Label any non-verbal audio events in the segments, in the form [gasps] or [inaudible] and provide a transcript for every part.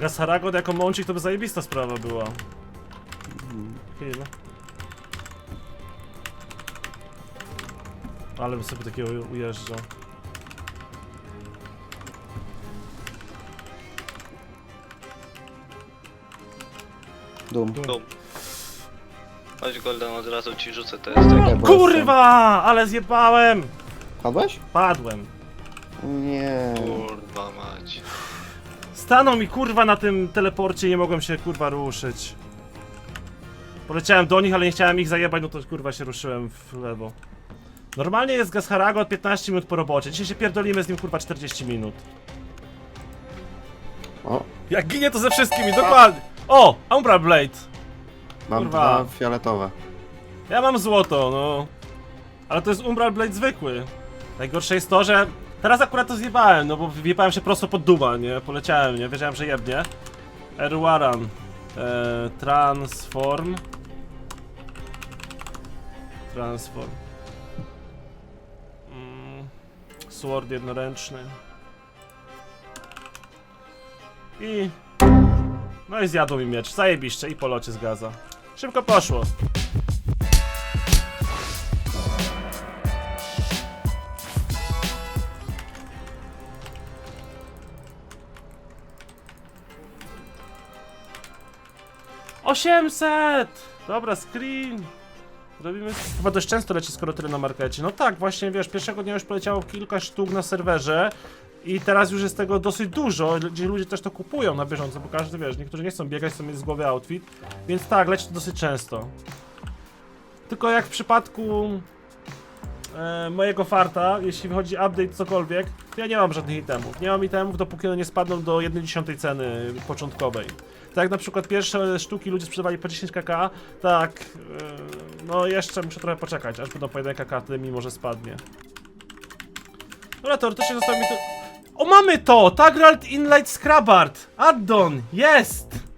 Gasaragon jako mącik to by zajebista sprawa była. Chwila. Ale bym sobie takiego ujeżdżał. Dum. Bum. Chodź Golden, od razu ci rzucę to jest tak. Kurwa! Ale zjebałem! Padłeś? Padłem. Nie. Kurwa mać. Stanął mi kurwa na tym teleporcie i nie mogłem się kurwa ruszyć. Poleciałem do nich, ale nie chciałem ich zajebać, no to kurwa się ruszyłem w lewo. Normalnie jest Gasharago od 15 minut po robocie. Dzisiaj się pierdolimy z nim kurwa 40 minut. O, Jak ginie to ze wszystkimi, dokładnie. O! Umbra Blade. mam Kurwa. dwa fioletowe. Ja mam złoto, no. Ale to jest Umbral Blade zwykły. Najgorsze jest to, że teraz akurat to zjebałem, no bo wjebałem się prosto pod duma, nie? Poleciałem, nie? Wiedziałem, że jebnie. Erwaran. E, transform. Transform. Mm, sword jednoręczny. I... No i zjadł mi miecz. Zajebiście i po locie zgadza. Szybko poszło. Osiemset! Dobra, screen. Robimy... Chyba dość często leci, skoro tyle na markecie. No tak, właśnie, wiesz, pierwszego dnia już poleciało kilka sztuk na serwerze. I teraz już jest tego dosyć dużo, gdzie ludzie też to kupują na bieżąco, bo każdy, wiesz, niektórzy nie chcą biegać, chcą mieć z głowy outfit. Więc tak, leci to dosyć często. Tylko jak w przypadku e, mojego farta, jeśli wychodzi update cokolwiek, to ja nie mam żadnych itemów. Nie mam itemów, dopóki one nie spadną do 1,10 ceny początkowej. Tak na przykład pierwsze sztuki ludzie sprzedawali po 10 kk, tak, e, no jeszcze muszę trochę poczekać, aż będą po 1 kk, wtedy mimo że spadnie. Dobra, teoretycznie zostało mi to... O, mamy to! Tagralt Inlight Scrabart! Addon! Jest!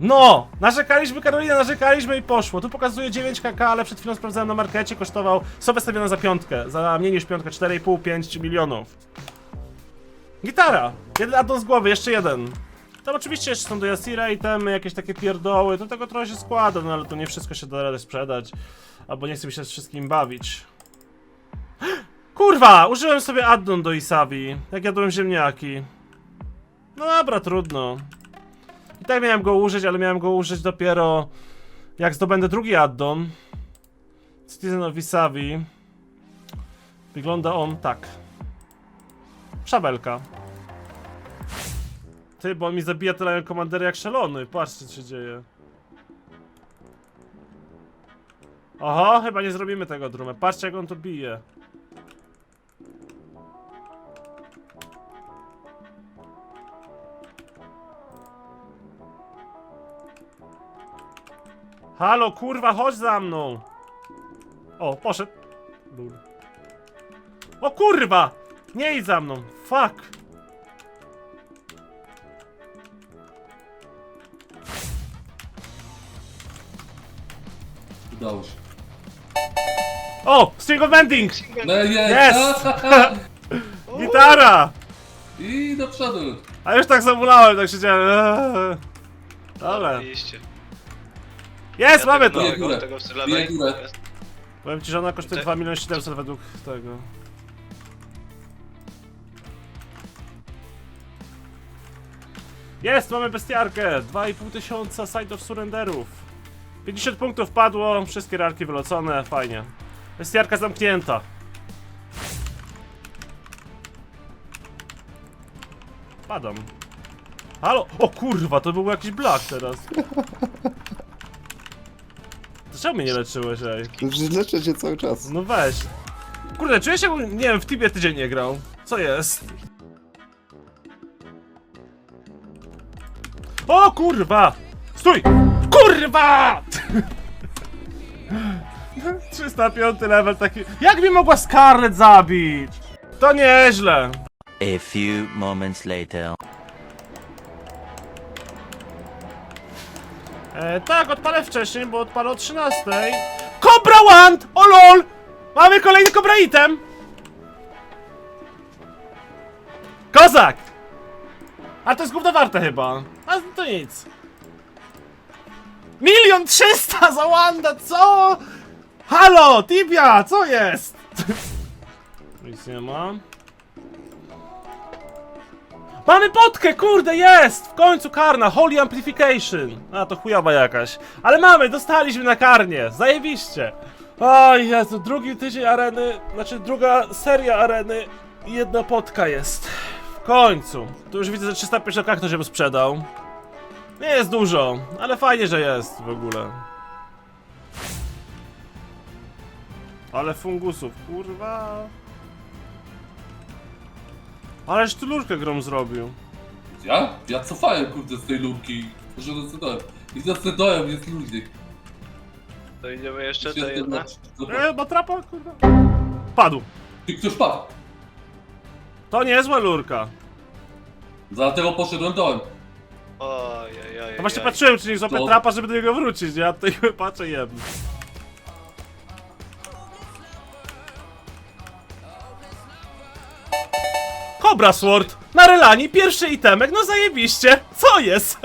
No! Narzekaliśmy, Karolina, narzekaliśmy i poszło. Tu pokazuje 9 kk, ale przed chwilą sprawdzałem na markecie, kosztował sobie stawione za piątkę. Za mniej niż piątkę, 4,5-5 milionów. Gitara! Jeden addon z głowy, jeszcze jeden. Tam oczywiście jeszcze są do Yasira itemy, jakieś takie pierdoły, do tego trochę się składa, no ale to nie wszystko się da rady sprzedać. Albo nie chcę mi się z wszystkim bawić. [gasps] Kurwa! Użyłem sobie addon do Isabi, jak jadłem ziemniaki. No dobra, trudno. I tak miałem go użyć, ale miałem go użyć dopiero jak zdobędę drugi addon. Citizen of Isabi. Wygląda on tak. Szabelka. Ty, bo on mi zabija tyle komandery jak szalony. Patrzcie, co się dzieje. Oho, chyba nie zrobimy tego drumę. Patrzcie, jak on to bije. Halo, kurwa, chodź za mną! O, poszedł. Lul. O kurwa! Nie idź za mną! Fuck! Udało się. O! String of Ending! No jest! Jest! [laughs] [laughs] Gitara! I do przodu. A już tak zamulałem, tak siedziałem. Eee. [laughs] Dobra. Iście. Jest, mamy to! Górę. Jest. Powiem ci, że ona kosztuje Ty- 2 miliony 700 według tego. Jest, mamy bestiarkę! 2,5 tysiąca side of surrenderów. 50 punktów padło, wszystkie rarki wylocone, fajnie. Bestiarka zamknięta. Padam. Halo? O kurwa, to był jakiś black teraz. Dlaczego mnie nie leczyłeś, ej? Leczę cię cały czas. No weź. Kurde, czuję się, jakbym, nie wiem, w Tibie tydzień nie grał. Co jest? O kurwa! Stój! Kurwa! [laughs] 305 level taki... Jak mi mogła Scarlet zabić? To nieźle. A few moments later. E, tak, odpalę wcześniej, bo odpalę o 13. Cobra Wand! O lol! Mamy kolejny Cobra item! Kozak! A to jest gówno warte chyba. A to nic. Milion trzysta za Wanda, co? Halo, Tibia, co jest? [laughs] Nic nie ma. Mamy potkę, kurde, jest! W końcu karna, Holy Amplification. A, to chujowa jakaś. Ale mamy, dostaliśmy na karnie, zajebiście. O Jezu, drugi tydzień areny, znaczy druga seria areny i jedna potka jest. W końcu. Tu już widzę, że 350 k ktoś by sprzedał. Nie jest dużo, ale fajnie, że jest w ogóle. Ale fungusów, kurwa. Ależ tu lurkę grom zrobił. Ja? Ja cofałem kurde z tej lurki. Że decydowałem. I zdecydowałem, jest ludzik. To idziemy jeszcze te jedna. E, ma trapa, kurwa. Padł. I ktoś padł. To niezła lurka. Dlatego poszedłem dołem. Ojej, No właśnie patrzyłem, czy nie złapę To- trapa, żeby do niego wrócić, nie? Ja tutaj [laughs] patrzę jem. Cobra Sword! Na relani, pierwszy itemek, no zajebiście! Co jest?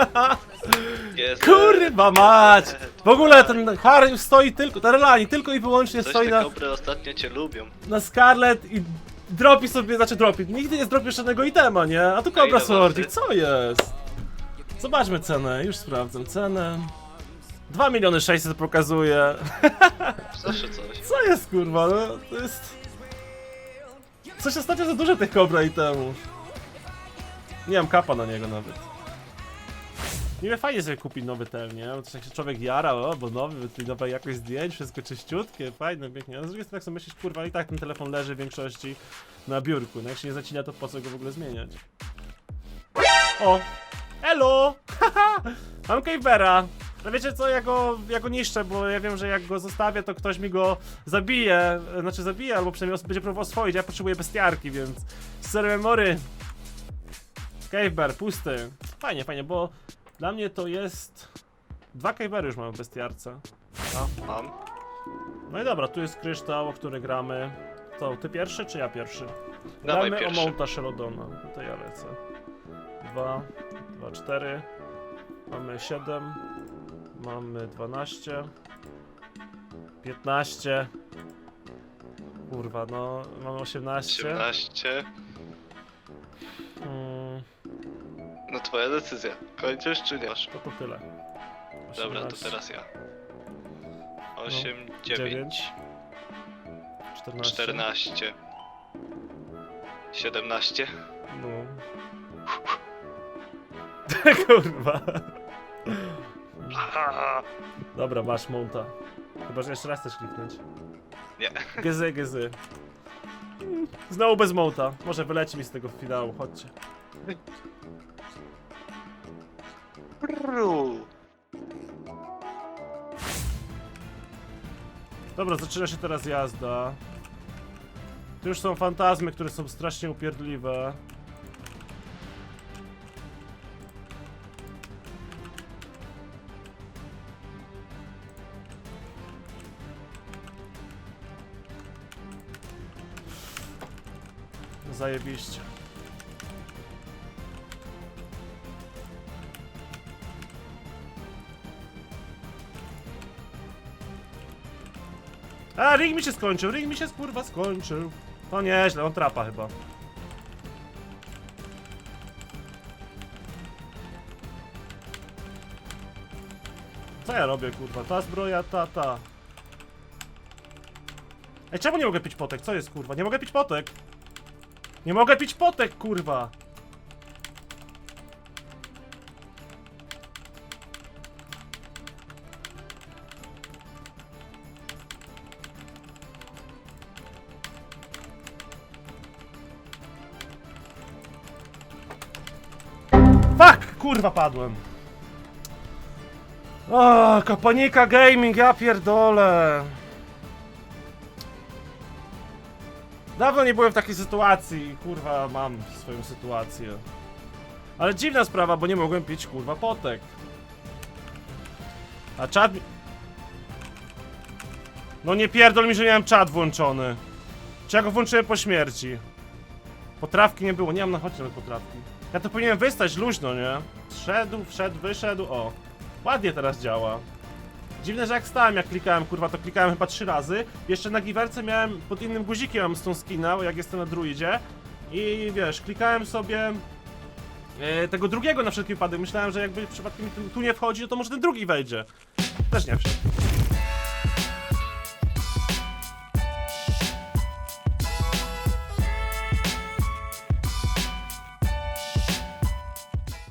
[laughs] Kurwa mać! W ogóle ten Harry stoi tylko, ta relani tylko i wyłącznie Coś stoi te na, kobry ostatnio cię lubią. na Scarlet i dropi sobie, znaczy dropi, nigdy nie zdropi żadnego itema, nie? A tu Cobra ile Swordzik, waży? co jest? Zobaczmy cenę, już sprawdzam cenę. 2 miliony 600 pokazuje. [laughs] Zawsze coś. Co jest kurwa, no to jest... Coś ostatnio za dużo tych Cobra itemów. Nie mam kapa na niego nawet. Niby fajnie sobie kupić nowy ten, nie? Bo jak się człowiek jara, o, bo nowy, tu nowa jakość zdjęć, wszystko czyściutkie, fajne, pięknie. A z drugiej strony jak sobie myślisz, kurwa, i tak ten telefon leży w większości na biurku, no jak się nie zacina, to po co go w ogóle zmieniać? O! Elo! [laughs] Mam Cavera! No wiecie co, ja go, ja go niszczę, bo ja wiem, że jak go zostawię, to ktoś mi go zabije, znaczy zabije, albo przynajmniej będzie próbował oswoić, ja potrzebuję bestiarki, więc... Sorry memory! Cavebear, pusty. Fajnie, fajnie, bo dla mnie to jest... Dwa cavebery już mamy w bestiarce. No, mam. No i dobra, tu jest kryształ, o który gramy. To ty pierwszy, czy ja pierwszy? Dawaj Gramy pierwszy. o Mounta Shelodona. No to ja lecę. Dwa, dwa, cztery. Mamy siedem. Mamy dwanaście. Piętnaście. Kurwa, no mamy osiemnaście. 18. Mm, No twoja decyzja. Kończysz czy nie? Masz. to to tyle. Dobra, to 18, teraz ja. 8, No, 9, dziewięć, 14. 14. 17. No. [laughs] [laughs] Kurwa. Dobra, masz monta. Chyba, że jeszcze raz chcesz kliknąć. Nie. Gezy, gezy. Znowu bez monta. Może wyleci mi z tego finału, chodźcie. Dobra, zaczyna się teraz jazda. Tu już są fantazmy, które są strasznie upierdliwe. Zajebiście. A, ring mi się skończył, ring mi się kurwa skończył. To nieźle, on trapa chyba. Co ja robię kurwa? Ta zbroja, ta, ta. Ej, czemu nie mogę pić potek? Co jest kurwa? Nie mogę pić potek! Nie mogę pić potek, kurwa! Kurwa padłem. O, kapanika gaming, ja pierdolę. Dawno nie byłem w takiej sytuacji, kurwa, mam swoją sytuację. Ale dziwna sprawa, bo nie mogłem pić, kurwa, potek. A czat... mi- No nie pierdol mi, że miałem czat włączony. Czy ja go włączyłem po śmierci? Potrawki nie było, nie mam na chodź nawet potrawki. Ja to powinienem wystać luźno, nie? Wszedł, wszedł, wyszedł, o. Ładnie teraz działa. Dziwne, że jak stałem, jak klikałem, kurwa, to klikałem chyba trzy razy. Jeszcze na giwerce miałem, pod innym guzikiem mam stone skina, jak jestem na druidzie. I wiesz, klikałem sobie e, tego drugiego na wszelki wypadek. Myślałem, że jakby przypadkiem tu, tu nie wchodzi, no to może ten drugi wejdzie. Też nie wszedł.